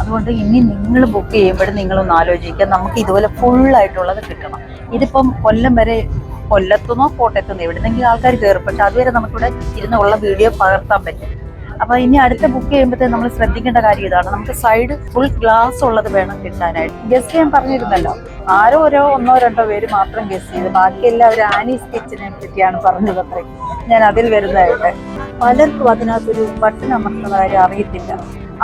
അതുകൊണ്ട് ഇനി നിങ്ങൾ ബുക്ക് ചെയ്യുമ്പോഴും നിങ്ങളൊന്ന് ആലോചിക്കുക. നമുക്ക് ഇതുപോലെ ഫുൾ ആയിട്ടുള്ളത് കിട്ടണം. ഇതിപ്പം കൊല്ലം വരെ കൊല്ലത്തുനിന്നോ കോട്ടയത്തുനിന്നോ എവിടുന്നെങ്കിലും ആൾക്കാർ കയറും. പക്ഷെ അതുവരെ നമുക്കിവിടെ ഇരുന്ന് ഉള്ള വീഡിയോ പകർത്താൻ പറ്റും. അപ്പൊ ഇനി അടുത്ത ബുക്ക് ചെയ്യുമ്പോഴത്തേ നമ്മൾ ശ്രദ്ധിക്കേണ്ട കാര്യം ഇതാണ്. നമുക്ക് സൈഡ് ഫുൾ ഗ്ലാസ് ഉള്ളത് വേണം കിട്ടാനായിട്ട്. ഗസ്റ്റ് ചെയ്യാൻ പറഞ്ഞിരുന്നല്ലോ. ആരോ ഓരോ ഒന്നോ രണ്ടോ പേര് മാത്രം ഗസ്റ്റ് ചെയ്ത്. ബാക്കി എല്ലാവരും ആനീസ് കിച്ചനെ പറ്റിയാണ് പറഞ്ഞത് അത്രയും ഞാൻ അതിൽ വരുന്നതായിട്ട്. പലർക്കും അതിനകത്തൊരു ബട്ടൺ അമർത്തുന്ന കാര്യം അറിയത്തില്ല.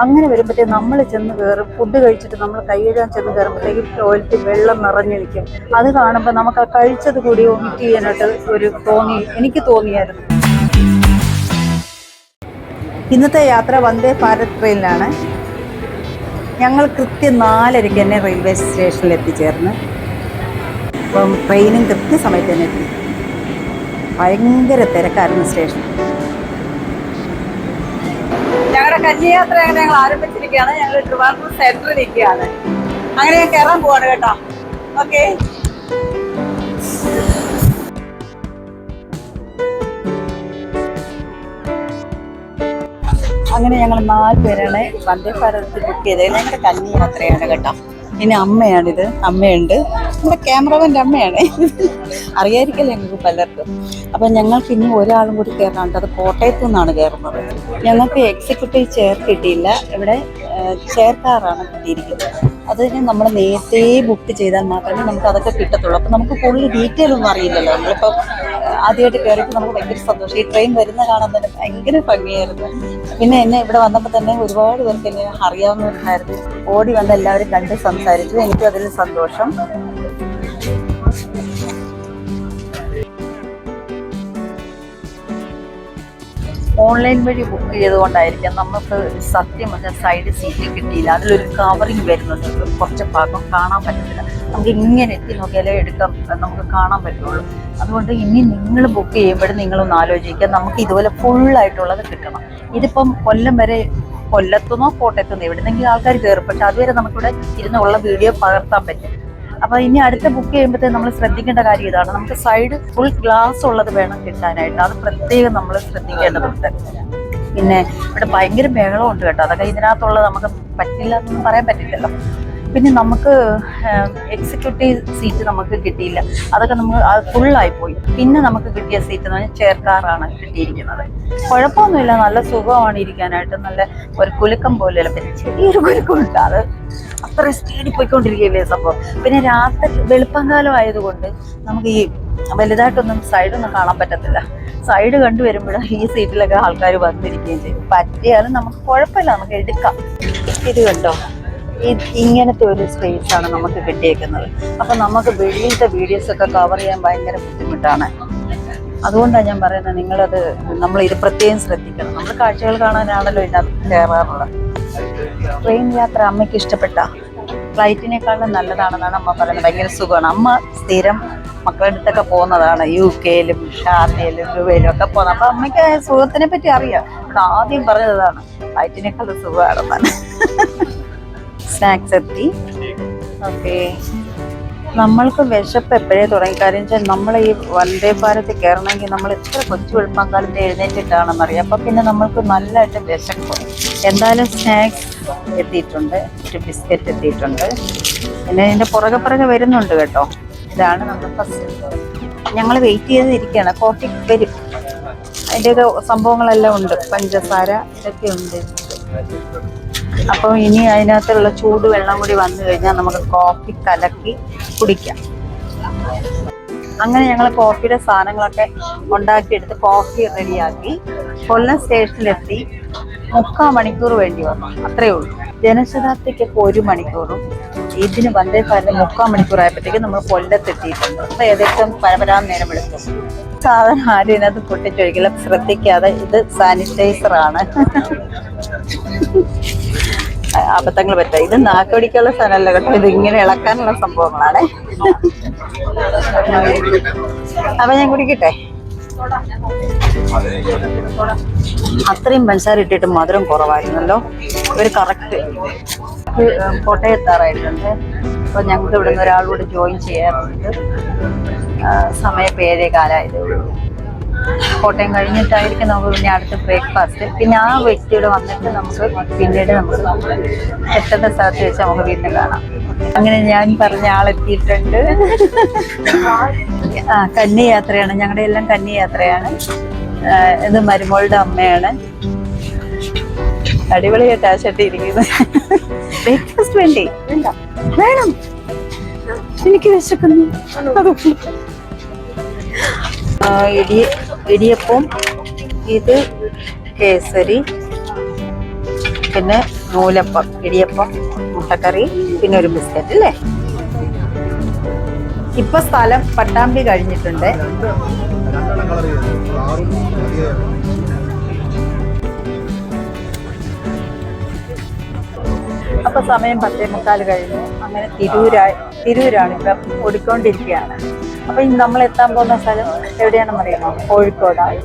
അങ്ങനെ വരുമ്പോഴത്തേ നമ്മൾ ചെന്ന് കയറും ഫുഡ് കഴിച്ചിട്ട് നമ്മൾ കൈ കഴുകാൻ ചെന്ന് കയറുമ്പോഴത്തേക്കും ടോയ്ലറ്റ് വെള്ളം നിറഞ്ഞിരിക്കും അത് കാണുമ്പോൾ നമുക്ക് ആ കഴിച്ചത് കൂടി ഒമിറ്റ് ചെയ്യാനായിട്ട് ഒരു തോന്നി എനിക്ക് തോന്നിയായിരുന്നു. ഇന്നത്തെ യാത്ര വന്ദേ ഭാരത് ട്രെയിനിലാണ്. ഞങ്ങൾ കൃത്യം നാലരയ്ക്ക് തന്നെ റെയിൽവേ സ്റ്റേഷനിൽ എത്തിച്ചേർന്ന്. അപ്പം ട്രെയിനും കൃത്യസമയത്ത് തന്നെ എത്തി. ഭയങ്കര തിരക്കായിരുന്നു സ്റ്റേഷൻ കന്യായാത്ര അങ്ങനെ ഞങ്ങൾ ആരംഭിച്ചിരിക്കുകയാണ്. ഞങ്ങൾ ട്രിവാൻഡ്രം സെന്ററിൽ നിൽക്കുകയാണ് അങ്ങനെ ഞാൻ കയറാൻ പോവാണ് കേട്ടോ. ഓക്കെ അങ്ങനെ ഞങ്ങൾ നാല് പേരാണ് വന്ദേ ഭാരതത്തിൽ ബുക്ക് ചെയ്തത്. ഞങ്ങളുടെ കന്യായാത്രയാണ് കേട്ടോ. പിന്നെ അമ്മയാണിത്. അമ്മയുണ്ട്. നമ്മുടെ ക്യാമറമാന്റെ അമ്മയാണ്. അറിയായിരിക്കല്ലേ ഞങ്ങൾക്ക് പലർക്കും. അപ്പം ഞങ്ങൾക്ക് ഇനി ഒരാളും കൂടി കയറാനുണ്ട് അത് കോട്ടയത്തു നിന്നാണ് കയറുന്നത്. ഞങ്ങൾക്ക് എക്സിക്യൂട്ടീവ് ചെയർ കിട്ടിയില്ല. ഇവിടെ ചെയർ കാറാണ് കിട്ടിയിരിക്കുന്നത്. അതിന് നമ്മൾ നേരത്തെ ബുക്ക് ചെയ്താൽ മാത്രമേ നമുക്ക് അതൊക്കെ കിട്ടത്തുള്ളൂ. അപ്പം നമുക്ക് കൂടുതൽ ഡീറ്റെയിൽ ഒന്നും അറിയില്ലല്ലോ. നമ്മളിപ്പോൾ ആദ്യമായിട്ട് കയറിയപ്പോൾ നമുക്ക് ഭയങ്കര സന്തോഷം. ഈ ട്രെയിൻ വരുന്ന കാണാൻ തന്നെ ഭയങ്കര ഭംഗിയായിരുന്നു. പിന്നെ എന്നെ ഇവിടെ വന്നപ്പോൾ തന്നെ ഒരുപാട് പേർക്ക് എന്നെ അറിയാവുന്നവരുണ്ടായിരുന്നു. ഓടി വന്ന് എല്ലാവരും കണ്ട് സംസാരിച്ചു. എനിക്കും അതിൽ സന്തോഷം. ഓൺലൈൻ വഴി ബുക്ക് ചെയ്തുകൊണ്ടായിരിക്കാം നമുക്ക് സത്യം പറഞ്ഞാൽ സൈഡ് സീറ്റ് കിട്ടിയില്ല. അതിലൊരു കവറിങ് വരുന്നുണ്ട്. കുറച്ച് ഭാഗം കാണാൻ പറ്റത്തില്ല. നമുക്ക് ഇങ്ങനെ എത്തി നോക്കിയാലേ എടുക്കാൻ നമുക്ക് കാണാൻ പറ്റുള്ളൂ. അതുകൊണ്ട് ഇനി നിങ്ങൾ ബുക്ക് ചെയ്യുമ്പോഴും നിങ്ങളൊന്ന് ആലോചിക്കുക. നമുക്ക് ഇതുപോലെ ഫുള്ളായിട്ടുള്ളത് കിട്ടണം. ഇതിപ്പം കൊല്ലം വരെ കൊല്ലത്തുനിന്നോ കോട്ടയത്തുനിന്നോ എവിടുന്നെങ്കിലും ആൾക്കാർ കയറും. പക്ഷെ അതുവരെ നമുക്കിവിടെ ഇരുന്ന് ഉള്ള വീഡിയോ പകർത്താൻ പറ്റും. അപ്പൊ ഇനി അടുത്ത ബുക്ക് ചെയ്യുമ്പോഴത്തേ നമ്മൾ ശ്രദ്ധിക്കേണ്ട കാര്യം ഇതാണ്. നമുക്ക് സൈഡ് ഫുൾ ഗ്ലാസ് ഉള്ളത് വേണം കിട്ടാനായിട്ട്. അത് പ്രത്യേകം നമ്മൾ ശ്രദ്ധിക്കേണ്ടതുണ്ട്. പിന്നെ ഇവിടെ ഭയങ്കര ബഹളമുണ്ട് കേട്ടോ. അതൊക്കെ ഇതിനകത്തുള്ളത് നമുക്ക് പറ്റില്ല എന്നൊന്നും പറയാൻ പറ്റില്ലല്ലോ. പിന്നെ നമുക്ക് എക്സിക്യൂട്ടീവ് സീറ്റ് നമുക്ക് കിട്ടിയില്ല. അതൊക്കെ നമുക്ക് ഫുള്ളായി പോയി. പിന്നെ നമുക്ക് കിട്ടിയ സീറ്റ് എന്ന് പറഞ്ഞാൽ ചേർക്കാറാണ് കാറാണ് കിട്ടിയിരിക്കുന്നത്. കുഴപ്പമൊന്നുമില്ല. നല്ല സുഖമാണ് ഇരിക്കാനായിട്ട്. നല്ല ഒരു കുലുക്കം പോലെയല്ല. പിന്നെ ചെറിയൊരു കുലുക്കമുണ്ട്. അത് അത്ര സ്പീഡിൽ പോയിക്കൊണ്ടിരിക്കുകയല്ലേ സംഭവം. പിന്നെ രാത്രി വെളുപ്പംകാലം ആയതുകൊണ്ട് നമുക്ക് ഈ വലുതായിട്ടൊന്നും സൈഡൊന്നും കാണാൻ പറ്റത്തില്ല. സൈഡ് കണ്ടു കണ്ടുവരുമ്പോൾ ഈ സീറ്റിലൊക്കെ ആൾക്കാർ വന്നിരിക്കുകയും ചെയ്യും. പറ്റിയാലും നമുക്ക് കുഴപ്പമില്ല. നമുക്ക് എടുക്കാം. ഇത് കണ്ടോ? ഇങ്ങനത്തെ ഒരു സ്പേസ് ആണ് നമുക്ക് കിട്ടിയേക്കുന്നത്. അപ്പൊ നമുക്ക് വെളിയിലത്തെ വീഡിയോസ് ഒക്കെ കവർ ചെയ്യാൻ ഭയങ്കര ബുദ്ധിമുട്ടാണ്. അതുകൊണ്ടാണ് ഞാൻ പറയുന്നത് നിങ്ങളത് നമ്മൾ ഇത് പ്രത്യേകം ശ്രദ്ധിക്കണം. നമ്മൾ കാഴ്ചകൾ കാണാനാണല്ലോ ഇതിനകത്ത് കയറാറുള്ളത്. ട്രെയിൻ യാത്ര അമ്മയ്ക്ക് ഇഷ്ടപ്പെട്ട ഫ്ലൈറ്റിനേക്കാളും നല്ലതാണെന്നാണ് അമ്മ പറയുന്നത്. ഭയങ്കര സുഖമാണ്. അമ്മ സ്ഥിരം മക്കളുടെ അടുത്തൊക്കെ പോകുന്നതാണ്. യു കെയിലും ഷാർജയിലും ദുബൈയിലും ഒക്കെ പോകുന്നത്. അപ്പൊ അമ്മയ്ക്ക് സുഖത്തിനെ പറ്റി അറിയാം. ആദ്യം പറഞ്ഞതാണ് ഫ്ലൈറ്റിനേക്കാളും സുഖമാണെന്നാണ്. സ്നാക്സ് എത്തി ഓക്കെ നമ്മൾക്ക് വിശപ്പ് എപ്പോഴേ തുടങ്ങി? കാര്യം വെച്ചാൽ നമ്മൾ ഈ വന്ദേ ഭാരത് കയറണമെങ്കിൽ നമ്മൾ എത്ര കൊച്ചു വെളുപ്പാക്കാലത്ത് എഴുന്നേറ്റിട്ടാണെന്നറിയാം. അപ്പം പിന്നെ നമ്മൾക്ക് നല്ലതായിട്ട് വിശപ്പ്. എന്തായാലും സ്നാക്സ് എത്തിയിട്ടുണ്ട്. ഒരു ബിസ്ക്കറ്റ് എത്തിയിട്ടുണ്ട്. പിന്നെ ഇതിന്റെ പുറകെ പുറകെ വരുന്നുണ്ട് കേട്ടോ. ഇതാണ് നമ്മൾ ഫസ്റ്റ് ഞങ്ങൾ വെയിറ്റ് ചെയ്തിരിക്കുകയാണ്. കോഫി വരും. അതിന്റെയൊക്കെ സംഭവങ്ങളെല്ലാം ഉണ്ട്. പഞ്ചസാര ഇതൊക്കെ ഉണ്ട്. അപ്പോൾ ഇനി അതിനകത്തുള്ള ചൂട് വെള്ളം കൂടി വന്നു കഴിഞ്ഞാൽ നമുക്ക് കോഫി കലക്കി കുടിക്കാം. അങ്ങനെ ഞങ്ങൾ കോഫിയുടെ സാധനങ്ങളൊക്കെ ഉണ്ടാക്കിയെടുത്ത് കോഫി റെഡിയാക്കി കൊല്ലം സ്റ്റേഷനിലെത്തി മുക്കാൽ മണിക്കൂർ വേണ്ടി വന്നു. അത്രയേ ഉള്ളൂ. ജനശതാബ്ദിക്കൊക്കെ ഒരു മണിക്കൂറും. ഇതിന് വന്ദേ ഭാരത് മുക്കാൽ മണിക്കൂർ ആയപ്പോഴത്തേക്കും നമ്മൾ കൊല്ലത്തെത്തിയിട്ടുണ്ട്. അപ്പോൾ ഏകദേശം പരമ്പരാ നേരം എടുത്തു. സാധനം ആരും ഇതിനകത്ത് പൊട്ടിച്ചൊഴിക്കില്ല ശ്രദ്ധിക്കാതെ ഇത് സാനിറ്റൈസർ ആണ്. അബദ്ധങ്ങൾ പറ്റുക ഇത് നാക്കടിക്കുള്ള സാധനമല്ല കേട്ടോ. ഇത് ഇങ്ങനെ ഇളക്കാനുള്ള സംഭവങ്ങളാണ്. അപ്പൊ ഞാൻ കുടിക്കട്ടെ? അത്രയും പഞ്ചസാര ഇട്ടിട്ട് മധുരം കുറവായിരുന്നല്ലോ. ഒരു കറക്റ്റ് കോട്ടയത്താറായിട്ടുണ്ട്. അപ്പൊ ഞങ്ങൾക്ക് ഇവിടുന്ന് ഒരാളോട് ജോയിൻ ചെയ്യാറുണ്ട്. ആ, പേരേകാല ഇത് കോട്ടയം കഴിഞ്ഞിട്ടായിരിക്കും നമുക്ക് പിന്നെ അടുത്ത ബ്രേക്ക്ഫാസ്റ്റ് പിന്നെ ആ വ്യക്തിയോട് വന്നിട്ട് നമുക്ക് പിന്നീട് നമുക്ക് എത്തേണ്ട സ്ഥലത്ത് വെച്ച് നമുക്ക് വീണ്ടും കാണാം. അങ്ങനെ ഞാൻ പറഞ്ഞ ആളെത്തിയിട്ടുണ്ട് ആ കന്യയാത്രയാണ് ഞങ്ങളുടെ എല്ലാം കന്യയാത്രയാണ് യാത്രയാണ്. ഇത് മരുമോളുടെ അമ്മയാണ്. അടിപൊളിയായിട്ട് ആ ഷട്ടി ഇരിക്കുന്നത് ബ്രേക്ക്ഫാസ്റ്റ് വേണ്ടി. വേണം. എനിക്ക് വിശക്കുന്നു. ഇടി ഇടിയപ്പം ഇത് കേസരി പിന്നെ നൂലപ്പം ഇടിയപ്പം മുട്ടക്കറി പിന്നെ ഒരു ബിസ്ക്കറ്റ് അല്ലേ? ഇപ്പൊ സ്ഥലം പട്ടാമ്പി കഴിഞ്ഞിട്ടുണ്ട്. അപ്പൊ സമയം പത്തേ മുക്കാൽ കഴിഞ്ഞു. അങ്ങനെ തിരൂരായി തിരൂരാണ് ഇപ്പം ഓടിക്കൊണ്ടിരിക്കുകയാണ്. അപ്പൊ ഇനി നമ്മൾ എത്താൻ പോകുന്ന സ്ഥലം എവിടെയാണെന്ന് അറിയാമോ കോഴിക്കോടായി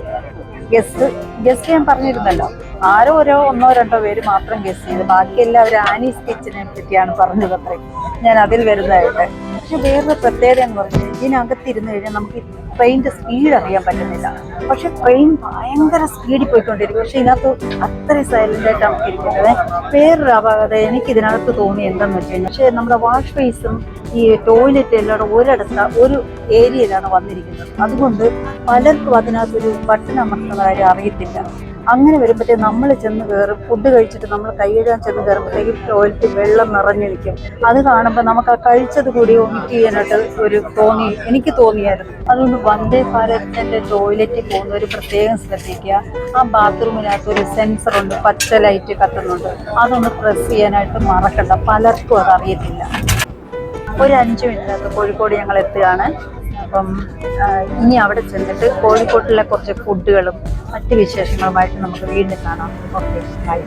ഗസ്റ്റ് ഗസ്റ്റ് ഞാൻ പറഞ്ഞിരുന്നല്ലോ. ആരോ ഓരോ ഒന്നോ രണ്ടോ പേര് മാത്രം ഗസ്റ്റ് ചെയ്ത്. ബാക്കി എല്ലാവരും ആനീസ് കിച്ചനെ പറ്റിയാണ് പറഞ്ഞത് അത്രയും ഞാൻ അതിൽ വരുന്നതായിട്ട്. പക്ഷെ വേറൊരു പ്രത്യേകത എന്ന് പറഞ്ഞാൽ ഇതിനകത്തിരുന്ന് കഴിഞ്ഞാൽ നമുക്ക് ട്രെയിനിന്റെ സ്പീഡ് അറിയാൻ പറ്റുന്നില്ല. പക്ഷെ ട്രെയിൻ ഭയങ്കര സ്പീഡിൽ പോയിക്കൊണ്ടിരിക്കും. പക്ഷെ ഇതിനകത്ത് അത്രയും സൈലന്റ് ആയിട്ട് നമുക്ക് ഇരിക്കുന്നത്. വേറൊരു അപാകത എനിക്ക് ഇതിനകത്ത് തോന്നി എന്താണെന്ന് വെച്ച് കഴിഞ്ഞാൽ പക്ഷേ നമ്മുടെ വാഷ് ബേസും ഈ ടോയ്ലറ്റ് എല്ലാം ഒരിടത്ത ഒരു ഏരിയയിലാണ് വന്നിരിക്കുന്നത്. അതുകൊണ്ട് പലർക്കും അതിനകത്തൊരു ബട്ടൺ അമർത്തുന്ന കാര്യം അറിയത്തില്ല. അങ്ങനെ വരുമ്പോഴത്തേക്ക് നമ്മൾ ചെന്ന് കയറും ഫുഡ് കഴിച്ചിട്ട് നമ്മൾ കൈ ചെന്ന് കയറുമ്പോഴത്തേക്കും ടോയ്ലറ്റ് വെള്ളം നിറഞ്ഞിരിക്കും അത് കാണുമ്പോൾ നമുക്ക് ആ കഴിച്ചത് കൂടി ഒമിറ്റ് ചെയ്യാനായിട്ട് ഒരു തോന്നി എനിക്ക് തോന്നിയായിരുന്നു. അതുകൊണ്ട് വന്ദേ ഭാരതത്തിന്റെ ടോയ്ലറ്റിൽ പോകുന്ന ഒരു പ്രത്യേകം ശ്രദ്ധിക്കുക. ആ ബാത്റൂമിനകത്ത് ഒരു സെൻസർ ഉണ്ട് പച്ച ലൈറ്റ് കത്തുന്നുണ്ട്. അതൊന്ന് പ്രസ് ചെയ്യാനായിട്ട് മറക്കണ്ട. പലർക്കും അത് അറിയത്തില്ല. ഒരു അഞ്ച് മിനിറ്റിനകത്ത് കോഴിക്കോട് ഞങ്ങൾ എത്തുകയാണ്. അപ്പം ഇനി അവിടെ ചെന്നിട്ട് കോഴിക്കോട്ടിലെ കുറച്ച് ഫുഡുകളും മറ്റ് വിശേഷങ്ങളുമായിട്ട് നമുക്ക് വീണ്ടും കാണാം. Okay bye